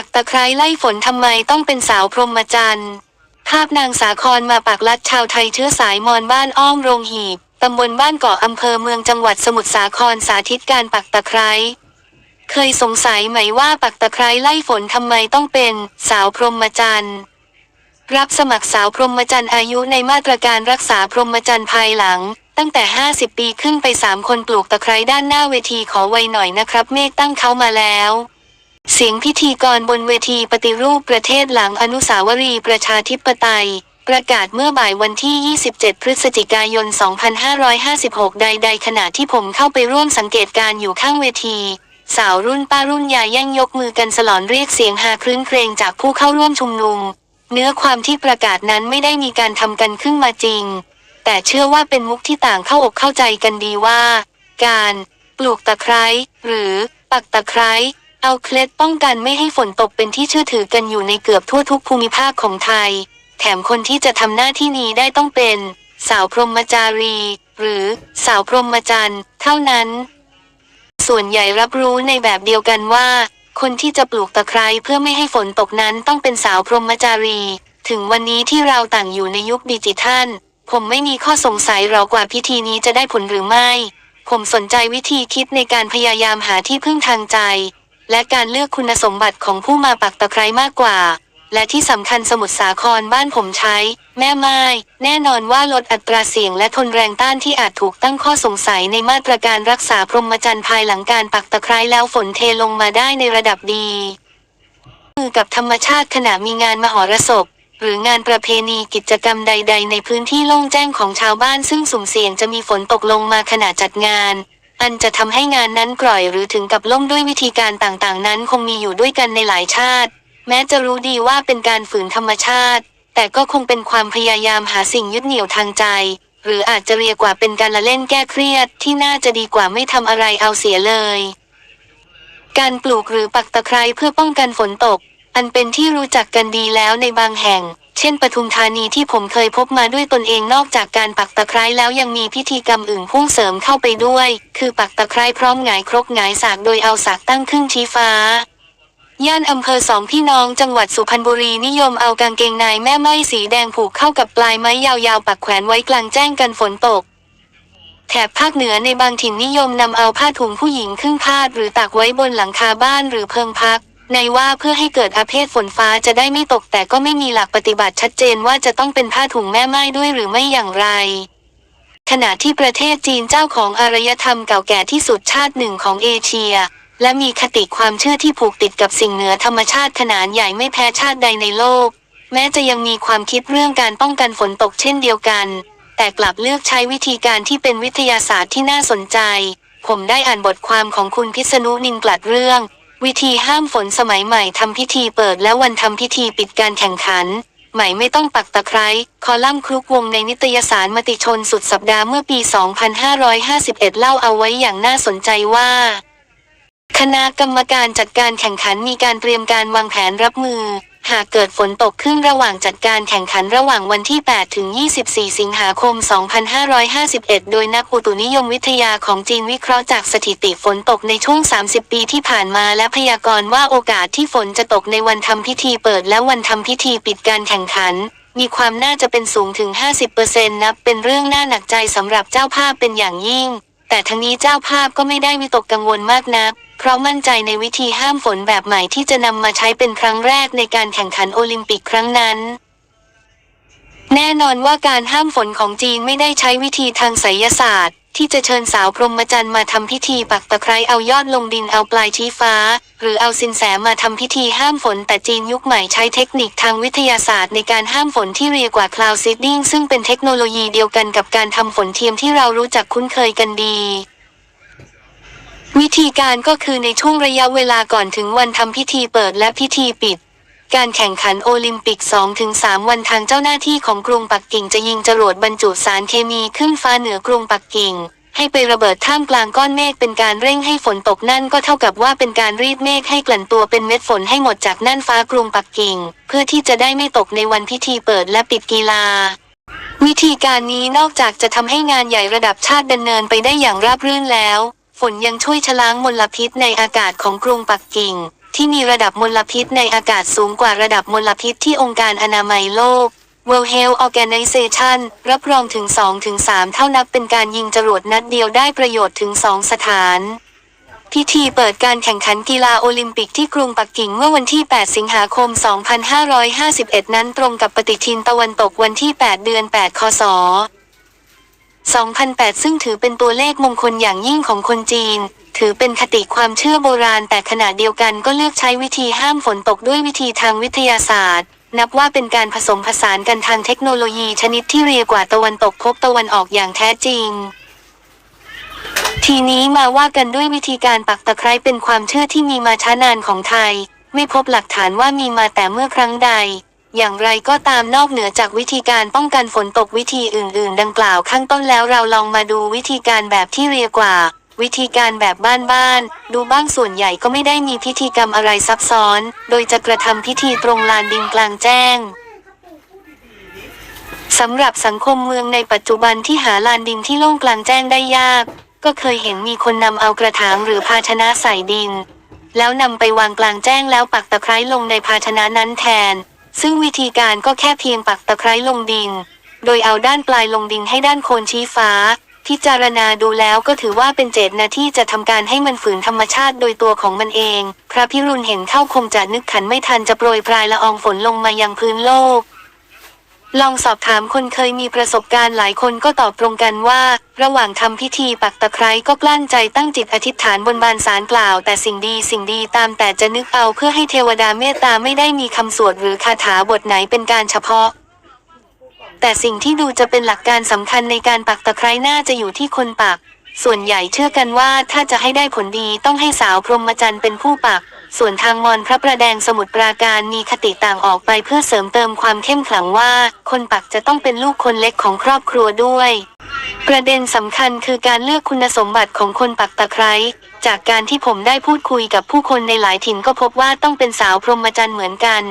ปักตะไคร้ไล่ฝนทำไมต้องเป็นสาวพรหมจรรย์ภาพนางสาครมาปักลัดชาวไทยเชื้อสายมอญบ้านอ้อมโรงหีบตำบลบ้านเกาะอำเภอเมืองจังหวัดสมุทรสาครสาธิตการปักตะไคร้เคยสงสัยไหมว่าปักตะไคร้ไล่ฝนทำไมต้องเป็นสาวพรหมจรรย์รับสมัครสาวพรหมจรรย์อายุในมาตรการรักษาพรหมจรรย์ภายหลัง ตั้งแต่ 50 ปีขึ้นไป 3 คนปลูกตะไคร้ด้านหน้าเวทีขอไวหน่อยนะครับ เมฆตั้งเขามาแล้ว เสียงพิธีกรบนเวทีปฏิรูปประเทศหลังอนุสาวรีย์ประชาธิปไตย ประกาศเมื่อบ่ายวันที่ 27 พฤศจิกายน 2556 ใด ๆ ขณะที่ผมเข้าไปร่วมสังเกตการอยู่ข้างเวที สาวรุ่นป้ารุ่นยายแย่งยกมือกันสลอนเรียกเสียงฮาครื้นเครงจากผู้เข้าร่วมชุมนุม เนื้อความที่ประกาศนั้นไม่ได้มีการทำกันขึ้นมาจริง แต่เชื่อว่าเป็นมุกที่ต่างเข้าอกเข้าใจกันดีว่า การ ปลูกตะไคร้หรือ ปักตะไคร้ เอาเคล็ดป้องกันไม่ให้ฝนตกเป็นที่เชื่อถือกันอยู่ในเกือบทั่วทุกภูมิภาคของไทย แถมคนที่จะทำหน้าที่นี้ได้ต้องเป็น สาวพรหมจารี หรือสาวพรหมจรรย์เท่านั้น ส่วนใหญ่รับรู้ในแบบเดียวกันว่า คนที่จะปลูกตะไคร้เพื่อไม่ให้ฝนตกนั้นต้องเป็นสาวพรหมจารี ถึงวันนี้ที่เราต่างอยู่ในยุคดิจิทัล ผมไม่มีข้อสงสัยหรอกว่าพิธีนี้จะได้ผลหรือไม่ ผมสนใจวิธีคิดในการพยายามหาที่พึ่งทางใจ และการเลือกคุณสมบัติของผู้มาปักตะไคร้มากกว่า และที่สำคัญสมุทรสาครบ้านผมใช้ แม่ไม้แน่นอนว่าลดอัตราเสี่ยงและทนแรงต้านที่อาจถูกตั้งข้อสงสัยในมาตรการรักษาพรหมจรรย์ภายหลังการปักตะไคร้แล้วฝนเทลงมาได้ในระดับดี มือกับธรรมชาติขณะมีงานมหรสพหรืองานประเพณีกิจกรรมใด ๆ ในพื้นที่โล่งแจ้งของชาวบ้านซึ่งสุ่มเสี่ยงจะมีฝนตกลงมาขณะจัดงาน อันจะทำให้งานนั้นกร่อยหรือถึงกับล่มด้วยวิธีการต่างๆ นั้นคงมีอยู่ด้วยกันในหลายชาติ แม้จะรู้ดีว่าเป็นการฝืนธรรมชาติ แต่ก็คงเป็นความพยายามหาสิ่งยึดเหนี่ยวทางใจ หรืออาจจะเรียกว่าเป็นการละเล่นแก้เครียดที่น่าจะดีกว่าไม่ทำอะไรเอาเสียเลย การปลูกหรือปักตะไคร้เพื่อป้องกันฝนตก อันเป็นที่รู้จักกันดีแล้วในบางแห่ง เช่นปทุมธานีที่ผมเคยพบมาด้วยตนเองนอกจากการปักตะไคร้แล้วยังมีพิธีกรรมอื่นพุ่งเสริมเข้าไปด้วย คือปักตะไคร้พร้อมหงายครกหงายสากโดยเอาสากตั้งขึ้นชี้ฟ้าย่านอำเภอสองพี่น้องจังหวัดสุพรรณบุรีนิยมเอากางเกงในแม่ไม้สีแดงผูกเข้ากับปลายไม้ยาวๆ ปักแขวนไว้กลางแจ้งกันฝนตก แถบภาคเหนือในบางถิ่นนิยมนำเอาผ้าถุงผู้หญิงครึ่งพาดหรือตากไว้บนหลังคาบ้านหรือเพิงพัก ในว่าเพื่อให้เกิดอาเพศฝนฟ้าจะได้ไม่ตกแต่ก็ไม่มีหลักปฏิบัติชัดเจนว่าจะต้องเป็นผ้าถุงแม่ไม้ด้วยหรือไม่อย่างไร ขณะที่ประเทศจีนเจ้าของอารยธรรมเก่าแก่ที่สุดชาติหนึ่งของเอเชีย และมีคติความเชื่อที่ผูกติดกับสิ่งเหนือธรรมชาติขนาดใหญ่ไม่แพ้ชาติใดในโลก แม้จะยังมีความคิดเรื่องการป้องกันฝนตกเช่นเดียวกัน แต่กลับเลือกใช้วิธีการที่เป็นวิทยาศาสตร์ที่น่าสนใจ ผมได้อ่านบทความของคุณพิษณุนินกลัดเรื่อง วิธีห้ามฝนสมัยใหม่ทำพิธีเปิดและวันทำพิธีปิดการแข่งขัน ใหม่ไม่ต้องปักตะไคร้คอลัมน์คลุกวงในนิตยสารมติชนสุดสัปดาห์เมื่อปี 2551 เล่าเอาไว้อย่างน่าสนใจว่า คณะกรรมการจัดการแข่งขันมีการเตรียมการวางแผนรับมือ หากเกิดฝนตกขึ้นระหว่างจัดการแข่งขันระหว่างวันที่ 8 ถึง 24 สิงหาคม 2551 โดยนักอุตุนิยมวิทยาของจีนวิเคราะห์จากสถิติฝนตกในช่วง 30 ปีที่ผ่านมาและพยากรณ์ว่าโอกาสที่ฝนจะตกในวันทำพิธีเปิดและวันทำพิธีปิดการแข่งขัน มีความน่าจะเป็นสูงถึง 50%นับเป็นเรื่องน่าหนักใจสำหรับเจ้าภาพเป็นอย่างยิ่ง แต่ทั้งนี้เจ้าภาพก็ไม่ได้วิตกกังวลมากนัก เพราะมั่นใจในวิธีห้ามฝนแบบใหม่ที่จะนำมาใช้เป็นครั้งแรกในการแข่งขันโอลิมปิกครั้งนั้น แน่นอนว่าการห้ามฝนของจีนไม่ได้ใช้วิธีทางไสยศาสตร์ ที่จะเชิญสาวพรหมจรรย์มาทำพิธีปักตะไคร้เอายอดลงดินเอาปลายชี้ฟ้า หรือเอาสินแสมาทำพิธีห้ามฝน แต่จีนยุคใหม่ใช้เทคนิคทางวิทยาศาสตร์ในการห้ามฝนที่เรียกว่า cloud seeding ซึ่งเป็นเทคโนโลยีเดียวกันกับการทำฝนเทียมที่เรารู้จักคุ้นเคยกันดีวิธีการก็คือในช่วงระยะเวลาก่อนถึงวันทำพิธีเปิดและพิธีปิด การแข่งขันโอลิมปิก 2-3 วันทางเจ้าหน้าที่ของกรุงปักกิ่งจะยิงจรวดบรรจุสารเคมีขึ้นฟ้าเหนือกรุงปักกิ่ง ให้ไประเบิดท่ามกลางก้อนเมฆเป็นการเร่งให้ฝนตกนั่นก็เท่ากับว่าเป็นการรีดเมฆให้กลั่นตัวเป็นเม็ดฝนให้หมดจากน่านฟ้ากรุงปักกิ่ง เพื่อที่จะได้ไม่ตกในวันพิธีเปิดและปิดกีฬาวิธีการนี้นอกจากจะทำให้งานใหญ่ระดับชาติดำเนินไปได้อย่างราบรื่นแล้ว ฝนยังช่วยชะล้างมลพิษในอากาศของกรุงปักกิ่ง ที่มีระดับมลพิษในอากาศสูงกว่าระดับมลพิษที่องค์การอนามัยโลก World Health Organization รับรองถึง 2-3 เท่านับเป็นการยิงจรวดนัดเดียวได้ประโยชน์ถึง 2 สถาน พิธีเปิดการแข่งขันกีฬาโอลิมปิกที่กรุงปักกิ่งเมื่อวันที่ 8 สิงหาคม 2551 นั้นตรงกับปฏิทินตะวันตกวันที่ 8 เดือน 8 คศ 2008 ซึ่งถือเป็นตัวเลขมงคลอย่างยิ่งของคนจีน ถือเป็นคติความเชื่อโบราณ แต่ขณะเดียวกันก็เลือกใช้วิธีห้ามฝนตกด้วยวิธีทางวิทยาศาสตร์ นับว่าเป็นการผสมผสานกันทางเทคโนโลยีชนิดที่เรียกว่าตะวันตกพบตะวันออกอย่างแท้จริงทีนี้มาว่ากันด้วยวิธีการปักตะไคร้เป็นความเชื่อที่มีมาช้านานของไทย ไม่พบหลักฐานว่ามีมาแต่เมื่อครั้งใด อย่างไรก็ตามนอกเหนือจากวิธีการป้องกันฝนตกวิธีอื่น ๆ ดังกล่าวข้างต้นแล้วเราลองมาดูวิธีการแบบที่เรียกว่า วิธีการแบบบ้านๆดูบ้างส่วนใหญ่ก็ไม่ได้มีพิธีกรรมอะไรซับซ้อน โดยจะกระทำพิธีตรงลานดินกลางแจ้งสำหรับสังคมเมืองในปัจจุบันที่หาลานดินที่โล่งกลางแจ้งได้ยาก ก็เคยเห็นมีคนนำเอากระถางหรือภาชนะใส่ดิน แล้วนำไปวางกลางแจ้งแล้วปักตะไคร้ลงในภาชนะนั้นแทน ซึ่งวิธีการก็แค่เพียงปักตะไคร้ลงดิน โดยเอาด้านปลายลงดินให้ด้านโคนชี้ฟ้า พิจารณาดูแล้วก็ถือว่าเป็นเจตนาที่จะทำการให้มันฝืนธรรมชาติโดยตัวของมันเอง พระพิรุณเห็นเข้าคงจะนึกขันไม่ทันจะโปรยปลายละอองฝนลงมายังพื้นโลก ลองสอบถามคนเคยมีประสบการณ์หลายคนก็ตอบตรงกันว่า ระหว่างทำพิธีปักตะไคร้ก็กลั้นใจตั้งจิตอธิษฐานบนบานสารกล่าว แต่สิ่งดีสิ่งดีตามแต่จะนึกเอาเพื่อให้เทวดาเมตตาไม่ได้มีคำสวดหรือคาถาบทไหนเป็นการเฉพาะ แต่สิ่งที่ดูจะเป็นหลักการสำคัญในการปักตะไคร้น่าจะอยู่ที่คนปัก ส่วนใหญ่เชื่อกันว่าถ้าจะให้ได้ผลดีต้องให้สาวพรหมจรรย์เป็นผู้ปัก ส่วนทางมอนพระประแดงสมุทรปราการมีคติต่างออกไปเพื่อเสริมเติมความเข้มขลังว่า คนปักจะต้องเป็นลูกคนเล็กของครอบครัวด้วย ประเด็นสำคัญคือการเลือกคุณสมบัติของคนปักตะไคร้จากการที่ผมได้พูดคุยกับผู้คนในหลายถิ่นก็พบว่าต้องเป็นสาวพรหมจรรย์เหมือนกัน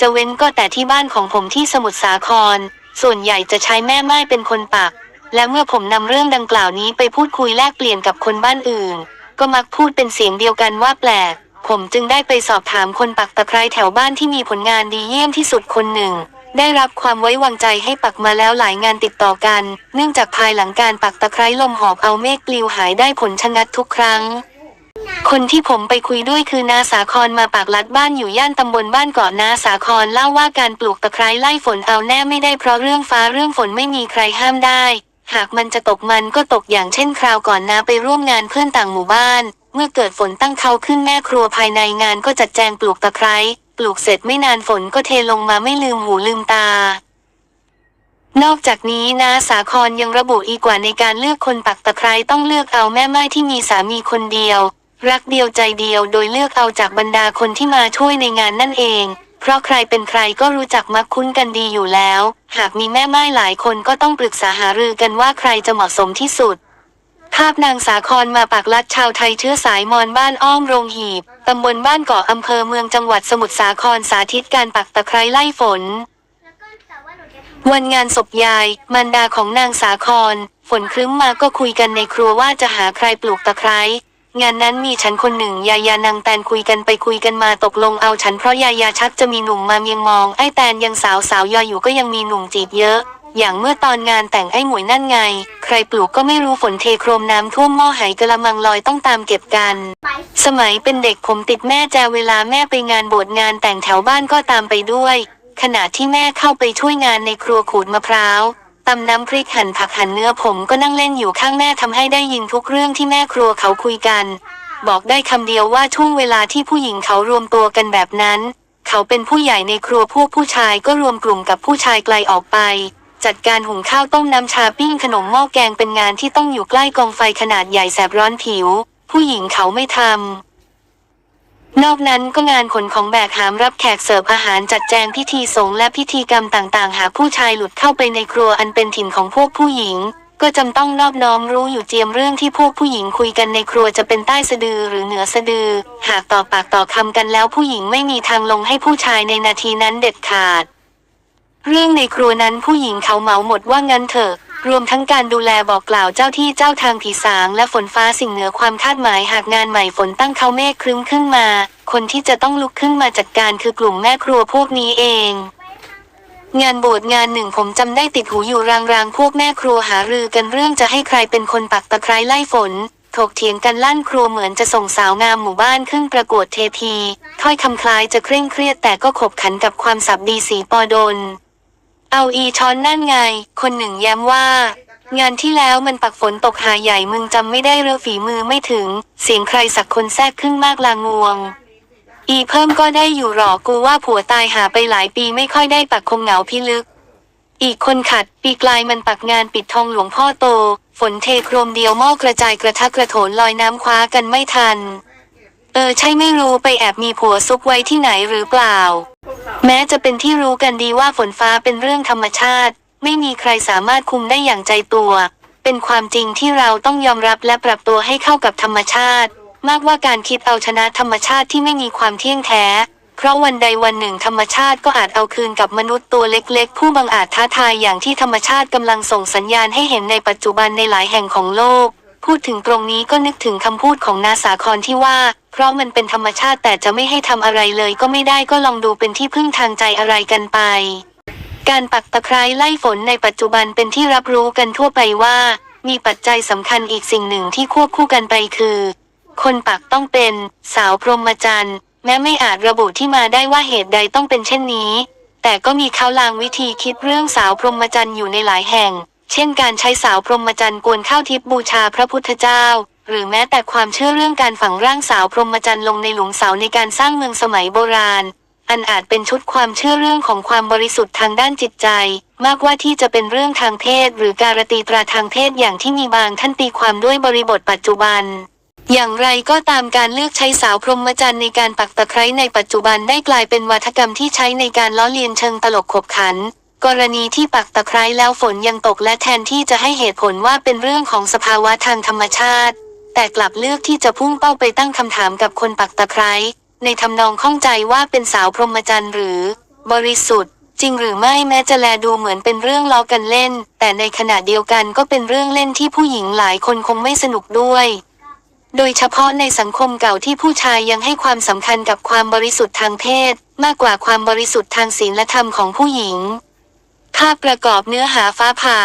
จะเว้นก็แต่ที่บ้านของผมที่สมุทรสาคร ส่วนใหญ่จะใช้แม่ไม้เป็นคนปัก และเมื่อผมนำเรื่องดังกล่าวนี้ไปพูดคุยแลกเปลี่ยนกับคนบ้านอื่น ก็มักพูดเป็นเสียงเดียวกันว่าแปลก ผมจึงได้ไปสอบถามคนปักตะไคร้แถวบ้านที่มีผลงานดีเยี่ยมที่สุดคนหนึ่ง ได้รับความไว้วางใจให้ปักมาแล้วหลายงานติดต่อกัน เนื่องจากภายหลังการปักตะไคร้ลมหอบเอาเมฆปลิวหายได้ผลชะงัดทุกครั้งคนที่ผมไปคุยด้วยคือนาสาครมาปากลัดบ้านอยู่ย่านตำบลบ้านเกาะนาสาครเล่าว่าการปลูกตะไคร้ไล่ฝนเอาแน่ไม่ได้เพราะเรื่องฟ้าเรื่องฝนไม่มีใครห้ามได้ หากมันจะตกมันก็ตกอย่างเช่นคราวก่อนนาไปร่วมงานเพื่อนต่างหมู่บ้าน เมื่อเกิดฝนตั้งเขาขึ้นแม่ครัวภายในงานก็จัดแจงปลูกตะไคร้ปลูกเสร็จไม่นานฝนก็เทลงมาไม่ลืมหูลืมตา นอกจากนี้นาสาครยังระบุอีกว่าในการเลือกคนปักตะไคร้ต้องเลือกเอาแม่ไม้ที่มีสามีคนเดียว รักเดียวใจเดียวโดยเลือกเอาจากบรรดาคนที่มาช่วยในงานนั่นเอง เพราะใครเป็นใครก็รู้จักมักคุ้นกันดีอยู่แล้ว หากมีแม่ไม้หลายคนก็ต้องปรึกษาหารือกันว่าใครจะเหมาะสมที่สุด ภาพนางสาครมาปากลัดชาวไทยเชื้อสายมอญบ้านอ้อมโรงหีบ ตำบลบ้านเกาะอำเภอเมืองจังหวัดสมุทรสาครสาธิตการปักตะไคร้ไล่ฝนวันงานศพยาย มารดาของนางสาคร ฝนครึ้มมาก็คุยกันในครัวว่าจะหาใครปลูกตะไคร้ งานนั้นมีฉันคนหนึ่งยายานางแตนคุยกันไปคุยกันมาตกลงเอาฉันเพราะยายาชักจะมีหนุ่มมาเมียงมองไอ้แตนยังสาวสาวยออยู่ก็ยังมีหนุ่มจีบเยอะ อย่างเมื่อตอนงานแต่งไอ้หมวยนั่นไง ใครปลูกก็ไม่รู้ฝนเทโครมน้ำท่วมหม้อไหกระมังลอยต้องตามเก็บกัน สมัยเป็นเด็กผมติดแม่แจเวลาแม่ไปงานบวชงานแต่งแถวบ้านก็ตามไปด้วย ขณะที่แม่เข้าไปช่วยงานในครัวขูดมะพร้าว ตำน้ำพริกหั่นผักหั่นเนื้อผมก็นั่งเล่นอยู่ข้างแม่ทำให้ได้ยินทุกเรื่องที่แม่ครัวเขาคุยกัน บอกได้คำเดียวว่าช่วงเวลาที่ผู้หญิงเขารวมตัวกันแบบนั้น เขาเป็นผู้ใหญ่ในครัวพวกผู้ชายก็รวมกลุ่มกับผู้ชายไกลออกไป จัดการหุงข้าวต้มน้ำชาปิ้งขนมหม้อแกงเป็นงานที่ต้องอยู่ใกล้กองไฟขนาดใหญ่แสบร้อนผิว ผู้หญิงเขาไม่ทำ นอกนั้นก็งานขนของแบกหามรับแขกเสิร์ฟอาหารจัดแจงพิธีสงฆ์และพิธีกรรมต่างๆ หากผู้ชายหลุดเข้าไปในครัวอันเป็นถิ่นของพวกผู้หญิง ก็จำต้องนอบน้อมรู้อยู่เจียมเรื่องที่พวกผู้หญิงคุยกันในครัวจะเป็นใต้สะดือหรือเหนือสะดือ หากต่อปากต่อคำกันแล้วผู้หญิงไม่มีทางลงให้ผู้ชายในนาทีนั้นเด็ดขาด เรื่องในครัวนั้นผู้หญิงเขาเหมาหมดว่างั้นเถอะ รวมทั้งการดูแลบอกกล่าวเจ้าที่เจ้าทางผีสางและฝนฟ้าสิ่งเหนือความคาดหมายหากงานใหม่ฝนตั้งเขาเมฆครึ้มขึ้นมา คนที่จะต้องลุกขึ้นมาจัดการคือกลุ่มแม่ครัวพวกนี้เอง งานบวชงานหนึ่งผมจำได้ติดหูอยู่รางๆพวกแม่ครัวหารือกันเรื่องจะให้ใครเป็นคนปักตะไคร้ไล่ฝนถกเถียงกันลั่นครัวเหมือนจะส่งสาวงามหมู่บ้านขึ้นประกวดเทพี ถ้อยคำคล้ายจะเคร่งเครียดแต่ก็ขบขันกับความสับดีสีปอดน เอาอีช้อนนั่นไง คนหนึ่งย้ำว่า งานที่แล้วมันปักฝนตกหาใหญ่มึงจำไม่ได้เรือฝีมือไม่ถึง เสียงใครสักคนแทรกขึ้นมากลางวง อีเพิ่มก็ได้อยู่หรอกูว่าผัวตายหาไปหลายปีไม่ค่อยได้ปักคงเหงาพิลึก อีกคนขัดปีกลายมันปักงานปิดทองหลวงพ่อโต ฝนเทโครมเดียวหม้อกระจายกระทักกระโถนลอยน้ำคว้ากันไม่ทัน เออใช่ไม่รู้ไปแอบมีผัวซุกไว้ที่ไหนหรือเปล่า แม้จะเป็นที่รู้กันดีว่าฝนฟ้าเป็นเรื่องธรรมชาติ ไม่มีใครสามารถคุมได้อย่างใจตัว เป็นความจริงที่เราต้องยอมรับและปรับตัวให้เข้ากับธรรมชาติ มากว่าการคิดเอาชนะธรรมชาติที่ไม่มีความเที่ยงแท้ เพราะวันใดวันหนึ่งธรรมชาติก็อาจเอาคืนกับมนุษย์ตัวเล็กๆ ผู้บังอาจท้าทายอย่างที่ธรรมชาติกำลังส่งสัญญาณให้เห็นในปัจจุบันในหลายแห่งของโลก พูดถึงตรงนี้ก็นึกถึงคำพูดของนาสาครที่ว่า เพราะมันเป็นธรรมชาติแต่จะไม่ให้ทำอะไรเลยก็ไม่ได้ก็ลองดูเป็นที่พึ่งทางใจอะไรกันไป การปักตะไคร้ไล่ฝนในปัจจุบันเป็นที่รับรู้กันทั่วไปว่า มีปัจจัยสำคัญอีกสิ่งหนึ่งที่ควบคู่กันไปคือ คนปักต้องเป็น สาวพรหมจรรย์แม้ไม่อาจระบุที่มาได้ว่าเหตุใดต้องเป็นเช่นนี้ แต่ก็มีเขาวลางวิธีคิดเรื่องสาวพรหมจรรย์อยู่ในหลายแห่ง เช่นการใช้สาวพรหมจรรย์กวนข้าวทิพย์บูชาพระพุทธเจ้า หรือแม้แต่ความเชื่อเรื่องการฝังร่างสาวพรหมจรรย์ลงในหลุมเสาในการสร้างเมืองสมัยโบราณ อันอาจเป็นชุดความเชื่อเรื่องของความบริสุทธิ์ทางด้านจิตใจ มากว่าที่จะเป็นเรื่องทางเพศ หรือการตีตราทางเพศอย่างที่มีบางท่านตีความด้วยบริบทปัจจุบันอย่างไรก็ตามการเลือกใช้สาวพรหมจรรย์ในการปักตะไคร้ในปัจจุบันได้กลายเป็นวัฒกรรมที่ใช้ในการล้อเลียนเชิงตลกขบขัน กรณีที่ปักตะไคร้แล้วฝนยังตกและแทนที่จะให้เหตุผลว่าเป็นเรื่องของสภาวะทางธรรมชาติ แต่กลับเลือกที่จะพุ่งเป้าไปตั้งคำถามกับคนปักตะไคร้ในทำนองข้องใจว่าเป็นสาวพรหมจรรย์หรือ บริสุทธิ์ จริงหรือไม่แม้จะแลดูเหมือนเป็นเรื่องล้อกันเล่น แต่ในขณะเดียวกันก็เป็นเรื่องเล่นที่ผู้หญิงหลายคนคงไม่สนุกด้วย โดยเฉพาะในสังคมเก่าที่ผู้ชายยังให้ความสำคัญกับความบริสุทธิ์ทางเพศ มากกว่าความบริสุทธิ์ทางศีลธรรมของผู้หญิง ภาพประกอบเนื้อหาฟ้าผ่า